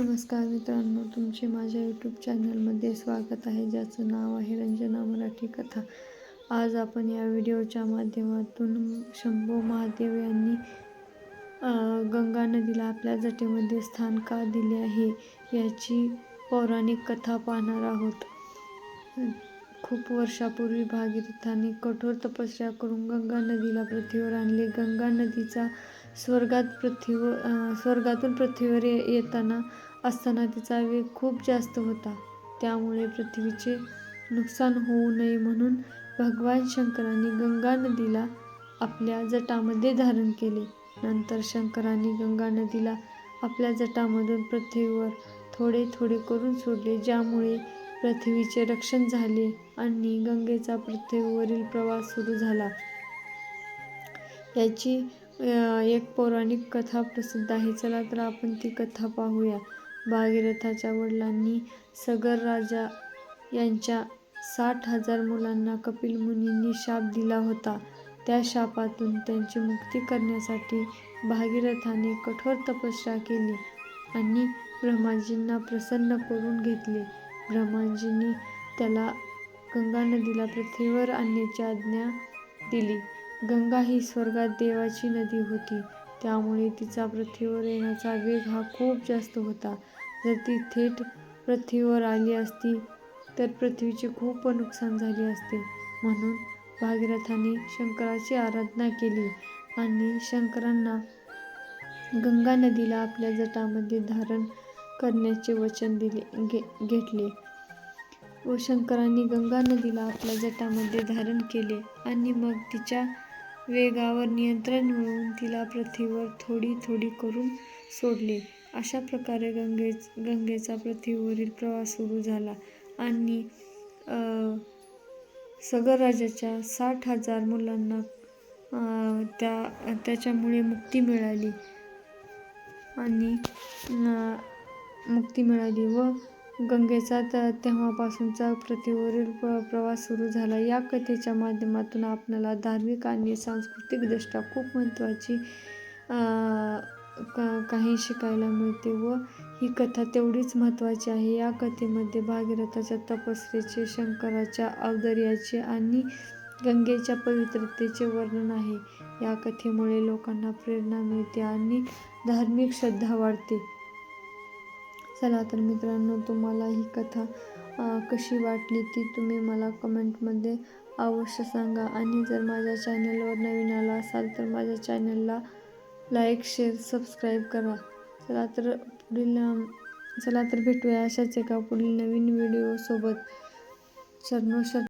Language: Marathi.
नमस्कार मित्रांनो तुमचे माझ्या यूट्यूब चॅनलमध्ये स्वागत आहे ज्याचं नाव आहे रंजना मराठी कथा. आज आपण या व्हिडिओच्या माध्यमातून शंभू महादेव यांनी गंगा नदीला आपल्या जटेमध्ये स्थान का दिले आहे याची पौराणिक कथा पाहणार आहोत. खूप वर्षापूर्वी भागीरथाने कठोर तपस्या करून गंगा नदीला पृथ्वीवर आणले. गंगा नदीचा स्वर्गात पृथ्वीवर स्वर्गातून पृथ्वीवर येताना असताना तिचा वेग खूप जास्त होता. त्यामुळे पृथ्वीचे नुकसान होऊ नये म्हणून भगवान शंकरांनी गंगा नदीला आपल्या जटामध्ये धारण केले. नंतर शंकरांनी गंगा नदीला आपल्या जटामधून पृथ्वीवर थोडे थोडे करून सोडले ज्यामुळे पृथ्वीचे रक्षण झाले आणि गंगेचा पृथ्वीवरील प्रवास सुरू झाला. याची एक पौराणिक कथा प्रसिद्ध आहे. चला तर आपण ती कथा पाहूया. भागीरथाच्या वडिलांनी सगर राजा यांच्या साठ हजार मुलांना कपिल मुनींनी शाप दिला होता. त्या शापातून त्यांची मुक्ती करण्यासाठी भागीरथाने कठोर तपस्या केली आणि ब्रह्माजींना प्रसन्न करून घेतले. ब्रह्माजींनी त्याला गंगा नदीला पृथ्वीवर आणण्याची आज्ञा दिली. गंगा ही स्वर्गात देवाची नदी होती. त्यामुळे तिचा पृथ्वीवर येण्याचा वेग हा खूप जास्त होता. जर ती थेट पृथ्वीवर आली असती तर पृथ्वीचे खूप नुकसान झाले असते. म्हणून भागीरथाने शंकराची आराधना केली आणि शंकरांना गंगा नदीला आपल्या जटामध्ये धारण करण्याचे वचन दिले घे घेतले व शंकरांनी गंगा नदीला आपल्या जटामध्ये धारण केले आणि मग तिच्या वेगावर नियंत्रण मिळवून तिला पृथ्वीवर थोडी थोडी करून सोडले. अशा प्रकारे गंगे गंगेचा पृथ्वीवरील प्रवास सुरू झाला आणि सगरराजाच्या साठ हजार मुलांना त्या त्याच्यामुळे मुक्ती मिळाली. आणि मुक्ती मिळाली व गंगेचा त तेव्हापासूनचा पृथ्वीवरील प्रवास सुरू झाला. या कथेच्या माध्यमातून आपल्याला धार्मिक आणि सांस्कृतिकदृष्ट्या खूप महत्त्वाची काही शिकायला मिळते व ही कथा तेवढीच महत्त्वाची आहे. या कथेमध्ये भागीरथाच्या तपस्येचे शंकराच्या अवदर्याचे आणि गंगेच्या पवित्रतेचे वर्णन आहे. या कथेमुळे लोकांना प्रेरणा मिळते आणि धार्मिक श्रद्धा वाढते. चला तर मित्रांनो तुम्हाला ही कथा कशी वाटली ती तुम्ही मला कमेंटमध्ये अवश्य सांगा. आणि जर माझ्या चॅनलवर नवीन आला असाल तर माझ्या चॅनलला लाईक शेअर सबस्क्राईब करा. चला तर पुढील चला तर भेटूया अशाच एका पुढील नवीन व्हिडिओसोबत. शरणोशर